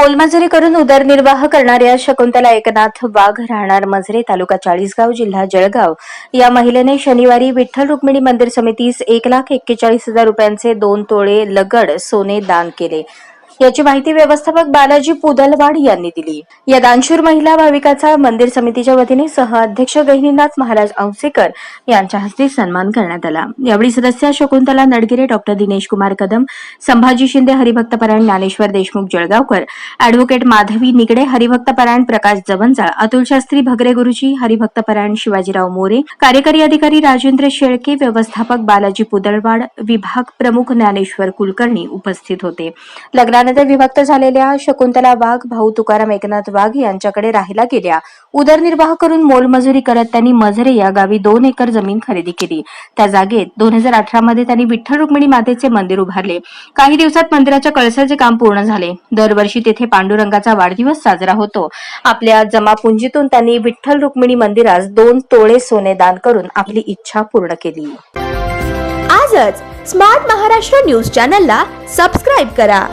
मोलमजुरी करून उदरनिर्वाह करणाऱ्या शकुंतला एकनाथ वाघ राहणार मजरे तालुका चाळीसगाव जिल्हा जळगाव. या महिलेने शनिवारी विठ्ठल रुक्मिणी मंदिर समितीस एक लाख एक्केचाळीस हजार रुपयांचे दोन तोळे लगड सोने दान केले. याची माहिती व्यवस्थापक बालाजी पुदलवाड यांनी दिली. या दानशूर महिला भाविकाचा मंदिर समितीच्या वतीने सह अध्यक्ष गहिनीनाथ महाराज औसेकर यांच्या हस्ते सन्मान करण्यात आला. यावेळी सदस्य शकुंतला नडगिरे डॉक्टर दिनेश कुमार कदम संभाजी शिंदे हरिभक्तपरायण ज्ञानेश्वर देशमुख जळगावकर अॅडव्होकेट माधवी निगडे हरिभक्तपरायण प्रकाश जवंजाळ अतुल शास्त्री भगरे गुरुजी हरिभक्तपरायण शिवाजीराव मोरे कार्यकारी अधिकारी राजेंद्र शेळके व्यवस्थापक बालाजी पुदळवाड विभाग प्रमुख ज्ञानेश्वर कुलकर्णी उपस्थित होते. लग्नानंतर विभक्त झालेल्या शकुंतला वाघ भाऊ तुकाराम एकनाथ वाघ यांच्याकडे राहायला गेल्या. उदरनिर्वाह करून मोलमजुरी करत त्यांनी मझरे या गावी दोन एकर जमीन खरेदी केली. त्या जागेत दोन हजार अठरा मध्ये त्यांनी विठ्ठल रुक्मिणी मातेचे मंदिर उभारले. काही दिवसात मंदिराच्या कळसाचे काम पूर्ण झाले. दरवर्षी तेथे पांडुरंगाचा वाढदिवस साजरा होतो. आपल्या जमापुंजीतून त्यांनी विठ्ठल रुक्मिणी मंदिरास दोन तोळे सोने दान करून आपली इच्छा पूर्ण केली. आजच स्मार्ट महाराष्ट्र न्यूज चॅनलला सबस्क्राईब करा.